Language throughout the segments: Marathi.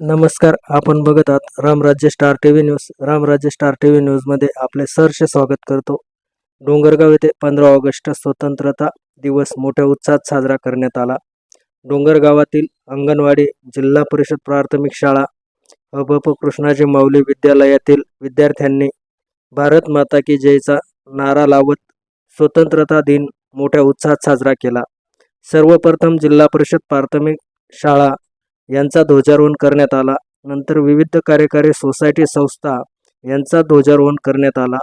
नमस्कार आपण बघत आहात Ramrajya star T V news Ramrajya star T V न्यूजमध्ये आपले सरसे स्वागत करतो. डोंगरगाव येथे पंधरा ऑगस्ट स्वतंत्रता दिवस मोठ्या उत्साहात साजरा करण्यात आला. डोंगरगावातील अंगणवाडी जिल्हा परिषद प्राथमिक शाळा अबप कृष्णाजी माऊली विद्यालयातील विद्यार्थ्यांनी भारत माता की जयचा नारा लावत स्वतंत्रता दिन मोठ्या उत्साहात साजरा केला. सर्वप्रथम जिल्हा परिषद प्राथमिक शाळा यांचा ध्वजारोहण करण्यात आला. नंतर विविध कार्यकारी सोसायटी संस्था यांचा ध्वजारोहण करण्यात आला.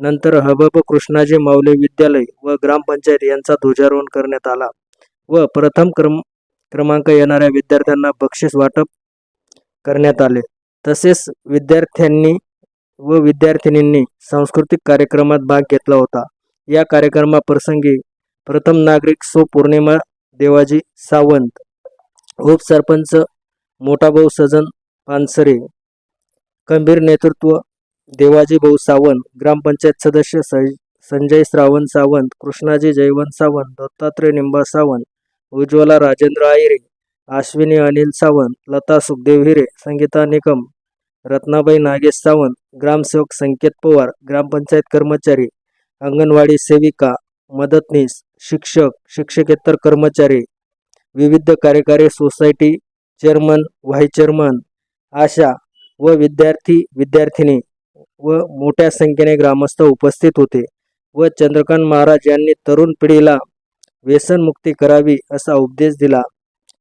नंतर हबब कृष्णाजी माऊले विद्यालय व ग्रामपंचायत यांचा ध्वजारोहण करण्यात आला व प्रथम क्रम क्रमांक येणाऱ्या विद्यार्थ्यांना बक्षीस वाटप करण्यात आले. तसेच विद्यार्थ्यांनी व विद्यार्थिनींनी सांस्कृतिक कार्यक्रमात भाग घेतला होता. या कार्यक्रमाप्रसंगी प्रथम नागरिक सो पौर्णिमा देवाजी सावंत उपसरपंच मोठाभाऊ सजन पानसरे खंबीर नेतृत्व देवाजी भाऊ सावंत ग्रामपंचायत सदस्य संजय श्रावण सावंत कृष्णाजी जयवंत सावंत दत्तात्रय निंबा सावंत उज्ज्वला राजेंद्र आयरे अश्विनी अनिल सावंत लता सुखदेव हिरे संगीता निकम रत्नाबाई नागेश सावंत ग्रामसेवक संकेत पवार ग्रामपंचायत कर्मचारी अंगणवाडी सेविका मदतनीस शिक्षक शिक्षकेतर कर्मचारी विविध कार्यकारी सोसायटी चेअरमन व्हाईस चेअरमन आशा व विद्यार्थी विद्यार्थिनी व मोठ्या संख्येने ग्रामस्थ उपस्थित होते व चंद्रकांत महाराज यांनी तरुण पिढीला व्यसनमुक्ती करावी असा उपदेश दिला.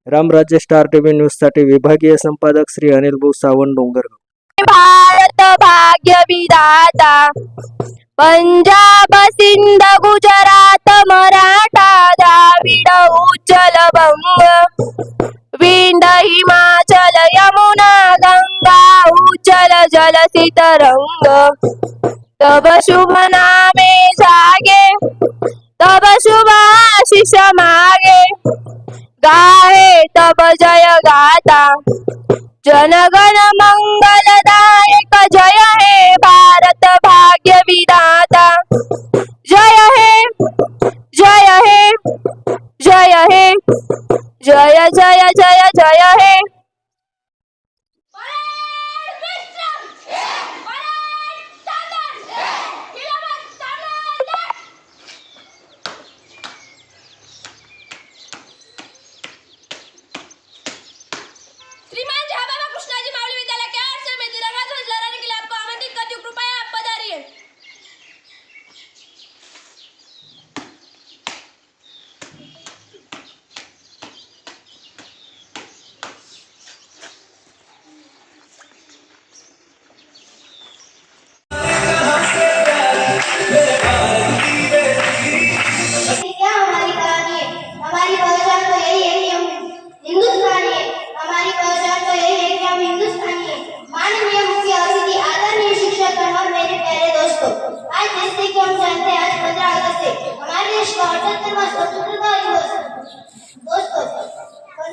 रामराज्य स्टार टी व्ही न्यूजसाठी विभागीय संपादक श्री अनिल भाऊ सावंत डोंगरगाव. भारत भाग्य विधाता पंजाब सिंध गुजरात मराठा द्राविड उज्जल विंड हिमाचल यमुना गंगा उज्जल जल तरंग तब शुभ नामे जागे तब शुभ आशिष मागे. गाहे तब जय गाता जनगण मंगलदायक जय हे भारत भाग्य विधाता. जय हे जय हे जय हे जय जय जय जय हे. श्रीमान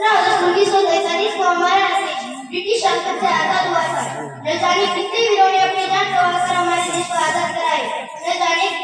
पंद्रह अगस्त उन्नीस सौ तैतालीस को हमारा देश ब्रिटिश शासन से आजाद हुआ था न जाने कितने वीरों ने अपनी जान गंवाकर हमारे देश को आजाद कराए न जाने